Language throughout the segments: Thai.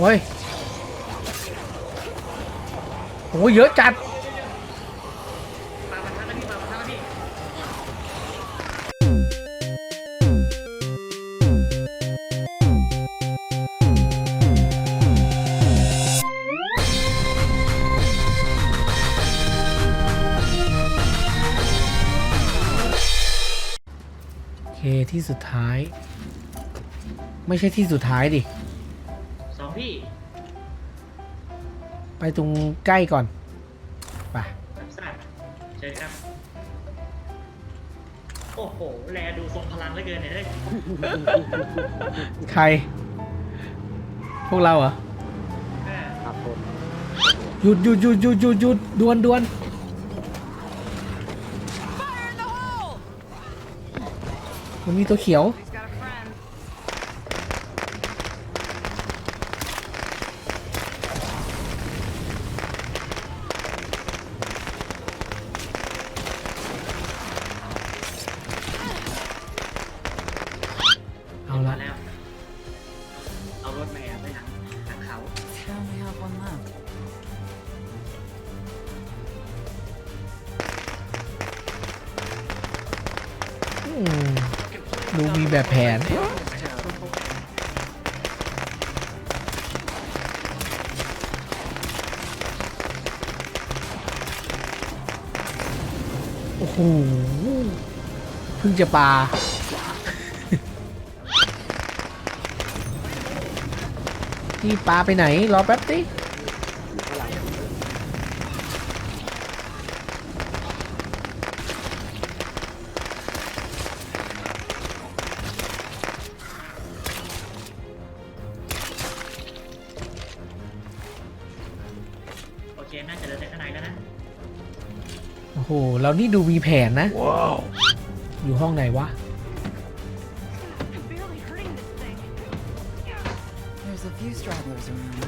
เฮ้ยโอ้ยเยอะจัดปามาทักนะพี่ปามาทักนะพี่โอเคที่สุดท้าย ไม่ใช่ที่สุดท้ายดิ พี่ ไปตรงใกล้ก่อนไปรับทราบเชิญครับ โอ้โห แลดูทรงพลังเหลือเกินเนี่ยเฮ้ยใคร พวกเราเหรอ เออครับผมหยุดหยุดหยุดหยุดหยุดหยุดดวนดวนมันมีตัวเขียว ดูมีแบบแผน โอ้โหเพิ่งจะปลานี่ปลาไปไหน รอแป๊บสิ เรานี่ดูมีแผนนะ อยู่ห้องไหนวะ I'm barely hurting this thing. There's a few stragglers around.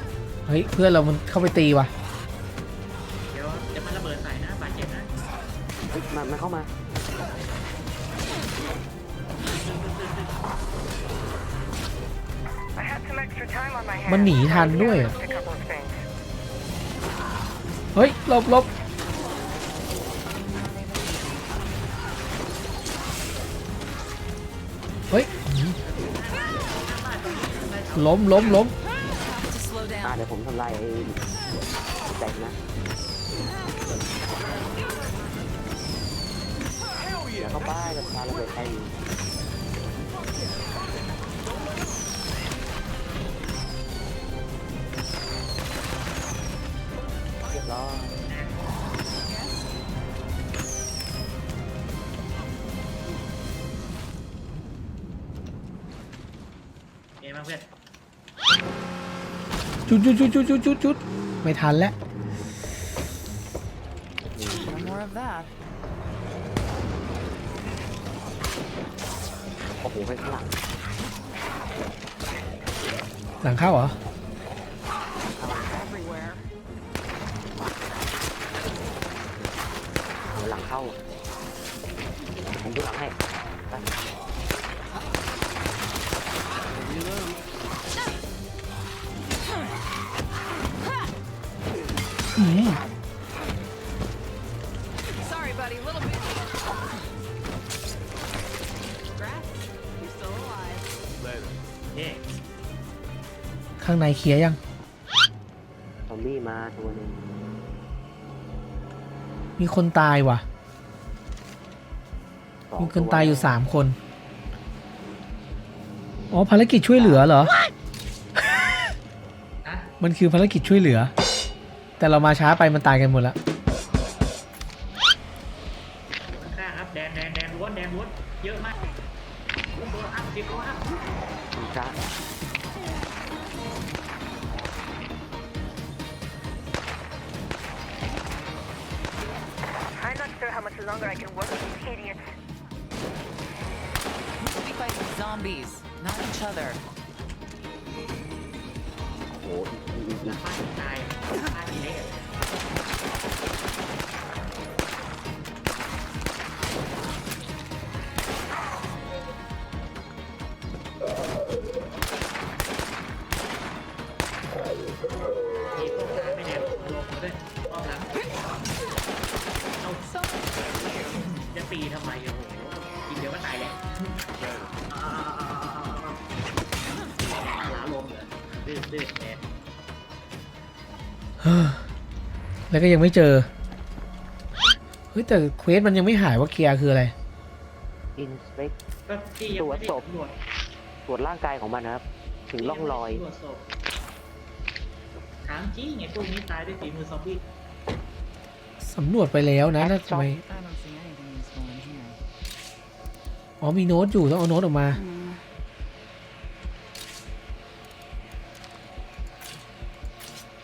เฮ้ย เพื่อนเรามันเข้าไปตีว่ะ เดี๋ยวเดี๋ยวมันระเบิดใส่นะบาดเจ็บนะเฮ้ยมามาเข้ามา I had some extra time on my hands. มันหนีทันด้วยอะ Just a couple of things. เฮ้ยหลบหลบ ล้มล้มล้ม To slow อ่า down. เดี๋ยวผมทำลายไอ้แตกนะเดี๋ยวเข้าป้ายจะพาระเบิดใครอยู่เรียบร้อยโอเคมาเพื่อน จุดจุดจุดจุดจุดจุดจุดไม่ทันแล้ว No more of that. โอ้โหไปข้างหลังหลังเข้าเหรอ Everywhere. เอาหลังเข้าผมดูหลังให้ still alive. เย่ข้างในเคลียร์ยัง ซอมบี้มาตัวหนึงมีคนตายว่ะ สองมีคนวตายอยู่สามคน อ๋อภารกิจช่วยเหลือเหรอนะมันคือภารกิจช่วยเหลือ แต่เรามาช้าไปมันตายกันหมดแล้วข้างๆครับแดงแดงแดงล้วนแดงล้วนเยอะมากตัวอัพสิบตัวอัพมีจ้า other. โอ้โหอีกนะบ้ายตายบ้านเละ แล้วก็ยังไม่เจอ เฮ้ย แต่เควสมันยังไม่หายว่าเกียร์คืออะไร อินสเปก ก็ที่ยังไม่ได้ตรวจศพตำรวจตรวจร่างกายของมันนะครับ ถึงร่องรอยตรวจศพถามจริงไงพวกนี้ตายด้วยฝีมือซอมบี้สำรวจไปแล้วนะแล้วทำไม I don't see anything useful in here. อ๋อมีโน้ตอยู่ต้องเอาโน้ตออกมา Hmm.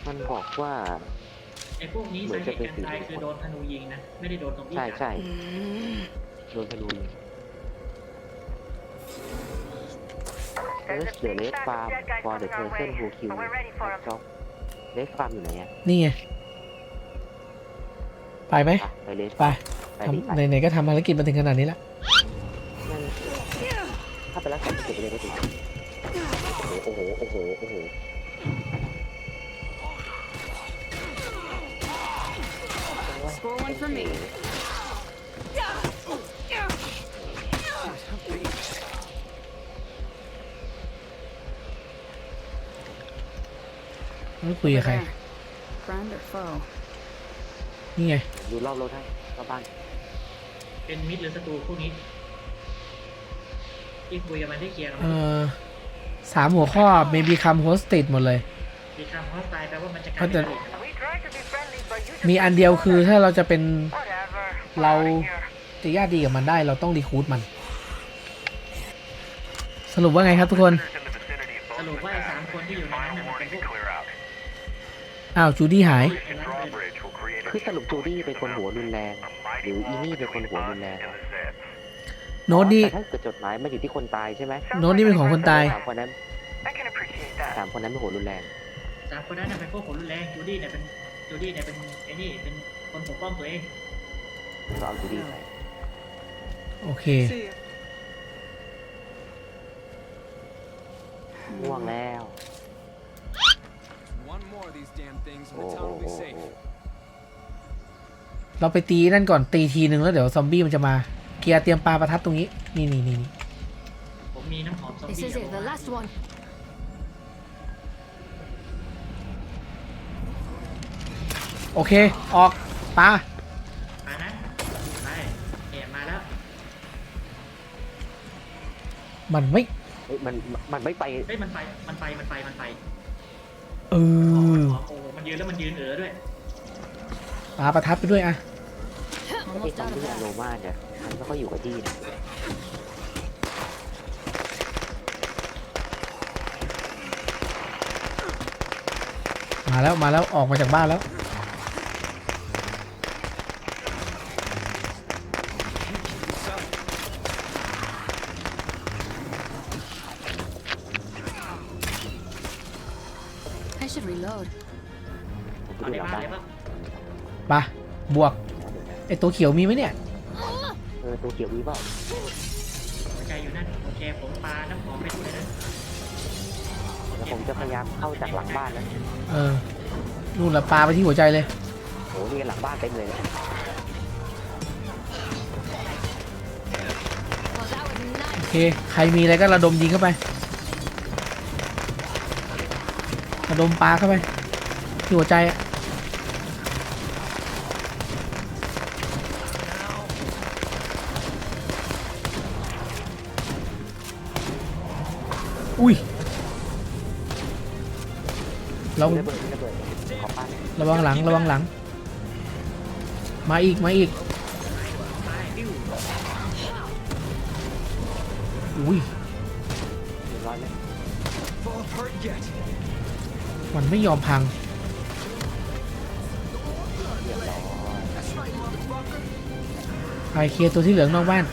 มันบอกว่า ไอ้พวกนี้เหมืสาอนเหจะตุเป็นการตายสิ่งคือโดนธนูยิงนะ ไม่ได้โดนซอมบี้ใช่กัดใช่โดนธนูยิง There's Search a the big red stack farm of dead guys for the coming our person way, who killed but we're ready for 'em. จ็อกเลสฟาร์มอยู่ไหนอะนี่ไง ไปไหม อะไปเลสไปไปดิทำไหนๆก็ทำภารกิจมาถึงขนาดนี้แล้วนั่นถ้าไปรักษาเก็บไปเลยก็ถึงโอ้โหโอ้โหโอ้โห Score one for me. ไม่คุยกับใคร Over there. Friend or foe? นี่ไงดูรอบรถให้รอบบ้านเป็นมิดหรือศัตรูพวกนี้ที่คุยกันมันได้เคลียร์กันเอ่อสามหัวข้อ maybe come hosted หมดเลย มีคำฮอสไตล์แปลว่ามันจะกลายเพราะเป็นแต่ศั มีอันเดียวคือถ้าเราจะเป็น whatever. We're เรา out of here. จะญาติดีกับมันได้ เราต้องรีคูดมัน สรุปว่าไงครับทุกคน สรุปว่าไอ้สามคนที่อยู่ในนั้นน่ะมันเป็นพวกอ้าวจูดี้หายไอ้นั้นเป็นคือสรุปจูดี้เป็นคนหัวรุนแรงหรืออีนี่เป็นคนหัวรุนแรงโน้ตนี่แต่ถ้าเกิดจดหมายมาอยู่ที่คนตายใช่ไหมโน้ตนี่เป็นของคนตายสามคนนั้น I can appreciate that. สามคนนั้นเป็นหัวรุนแรงสามคนนั้นน่ะเป็นพวกขนรุนแรงจูดี้เนี่ยเป็น จูดี้เนี่ยเป็นไอ้นี่เป็นคนปกป้องตัวเองก็เอาจูดี้ไปโอเคง่วงแล้ว One more of these damn things and โอ้ the โอ้ town will be โอ้ safe. โอ้เราไปตีนั่นก่อนตีทีนึงแล้วเดี๋ยวซอมบี้มันจะมาเกียร์เตรียมปลาประทัดตรงนี้ นี่นี่นี่นี่ผมมีน้ำหอมซอม This บี้ is it, the last one. โอเค ออกปลามานะ ไปเอ็มาแล้ว มันไม่ เฮ้ยมันมันไม่ไปเฮ้ย มันไป มันไป มันไป มันไปเออ โอ้โหมันยืนแล้วมันยืนเออด้วยปลาประทัดไปด้วยอะไอ้ซอมบี้อโรมาเนี่ยมันไม่ค่อยอยู่กับที่นะมาแล้ว มาแล้ว ออกมาจากบ้านแล้ว บ้านเลยปะไปบวกไอตัวเขียวมีไหมเนี่ยเออตัวเขียวมีเปล่าหัวใจอยู่นั่นโอเคผมปาน้ำหอมไปด้วยนะแล้วผมจะพยายามเข้าจากหลังบ้านแล้วเออนู่นละปลาไปที่หัวใจเลยโหนี่หลังบ้านเต็มเลย Well, that was โอ nice. เคใครมีอะไรก็ระดมยิงเข้าไประดมปลาเข้าไปที่หัวใจอะ อุ้ยเราระเบิดระเบิดขอปั้นระวังหลังระวังหลัง มาอีกมาอีกตายปิ้วอุ้ยเรียบร้อยไหม Fall apart yet. มันไม่ยอมพังเรียบร้อย That's right, motherfucker. ไปเคลียร์ตัวที่เหลืองนอกบ้าน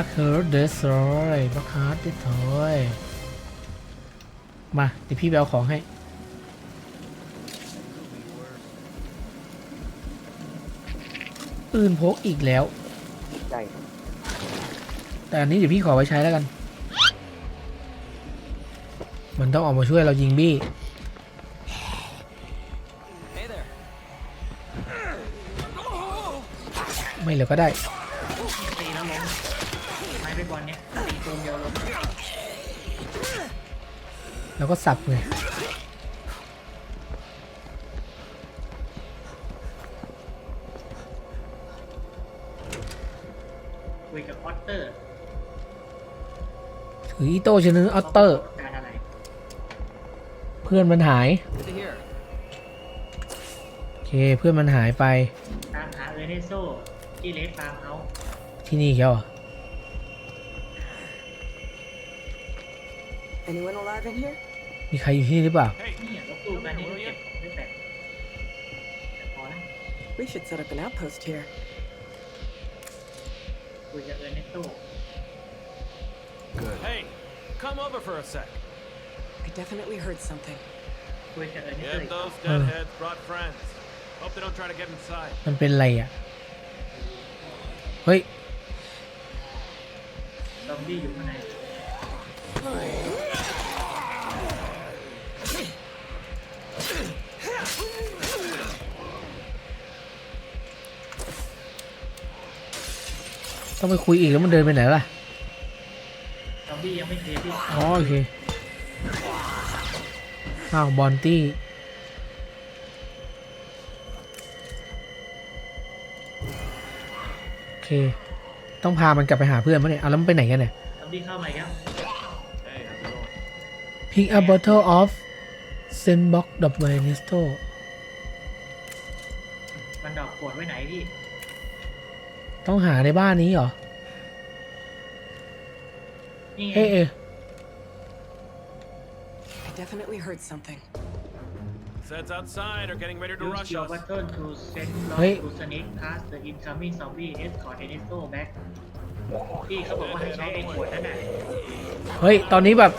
พักเฮิร์ดเดสทรอยพักฮาร์ดเดสทรอยมาเดี๋ยวพี่ไปเอาของให้ ปืนพกอีกแล้ว ใช่แต่อันนี้เดี๋ยวพี่ขอไว้ใช้แล้วกัน มันต้องออกมาช่วยเรายิงบี้ Hey there. ไม่เหลือก็ได้ แล้วก็สับไงคุยกับออตเตอร์ถืออีโต้ชนึงออตเตอร์ การอะไรเพื่อนมันหาย Good to hear. โอเค เพื่อนมันหายไป ตามหาเออร์เนโซที่เลสฟาร์มเฮาส์ที่นี่เขาเหรอ Anyone alive in here? มีใครอยู่ที่นี่หรือเปล่า เนี่ยรถตู้มานี่ก็เก็บของไม่แปลกแต่พอนะ We should set up an outpost here. คุยกับเออร์เนโซ Good. Hey, come over for a sec. I definitely heard something. คุยกับเออร์เนโซ Yep, อีก those deadheads brought friends. Hope they don't try to get inside. มันเป็นอะไรอ่ะ เฮ้ย ซอมบี้อยู่ข้างใน ต้องไปคุยอีกแล้วมันเดินไปไหนล่ะซอมบี้ยังไม่เคลียร์พี่อ๋อโอเคอ้าวบอนตี้โอเค ต้องพามันกลับไปหาเพื่อนมั้ยเนี่ยเอาแล้วมันไปไหนกันเนี่ยซอมบี้เข้ามาอีกแล้ว Hey, how's it going? Pick a bottle of Zenbox d o b n e s t o มันดอกขวดไว้ไหนพี่ ต้องหาในบ้านนี้เหรอนี่ไงเอ๊ะเอ๊ะ I definitely heard something. Sets outside are getting ready to Use rush your us. button to send lock เฮ้ย to sneak past the incoming zombie escort e n e s o back พี่เขาบอกว่าให้ใช้ไอ้ขวดนั้นน่ะเฮ้ย ตอนนี้แบบ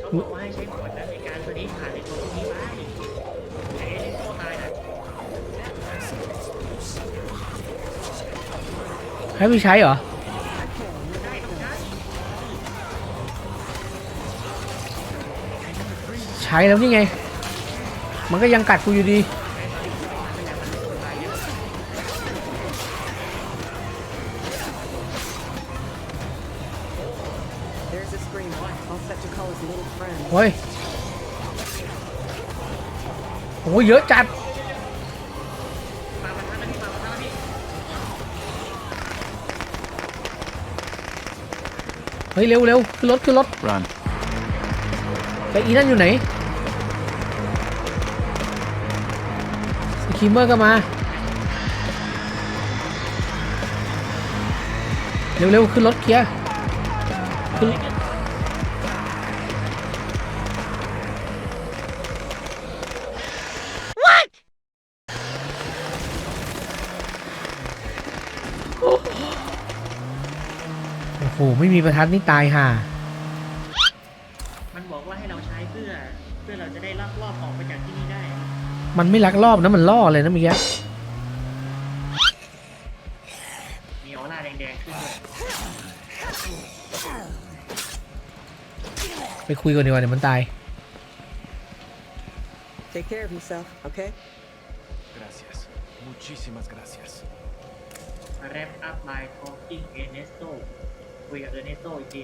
เขาบอกว่าให้ใช้ขวดนั้นในการสนิทผ่าน ให้พี่ใช้เหรอได้ต้องใช้ใช้แล้วนี่ไง มันก็ยังกัดกูอยู่ดี There's a screamer. All set to call his little friend. โอ้ยโอ้ยเยอะจัด มาประทับแล้วพี่มาประทับแล้วพี่ เฮ้ยเร็วเร็วขึ้นรถขึ้นรถ Run. แต่อีนั่นอยู่ไหนสคีมเมอร์ก็มา เร็วเร็วขึ้นรถเคลียร์ขึ้น ไม่มีประทัดนี่ตายห่ามันบอกว่าให้เราใช้เพื่อ เพื่อเราจะได้ลักลอบออกไปจากที่นี่ได้ มันไม่ลักลอบนะมันล่อเลยนะเมื่อกี้มีออร่าแดงๆขึ้นด้วยไปคุยกันดีกว่าเดี๋ยวมันตาย Take care of yourself, okay? Gracias. Muchísimas gracias. มาแรป อัพไลน์ทอล์กิ้งเอเนสโตคุยกับเอเนสโตอีกที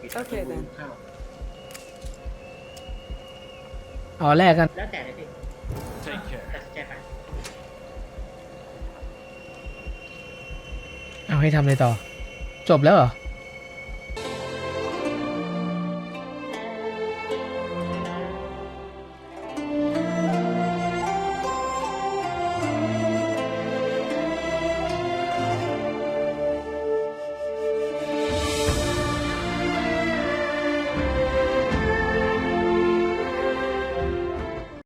ปิดประตู Okay then เข้าเอาแรกกัน แล้วแต่เลยพี่ Take care. ตัดสินใจไปเอาให้ทำอะไรต่อ จบแล้วเหรอ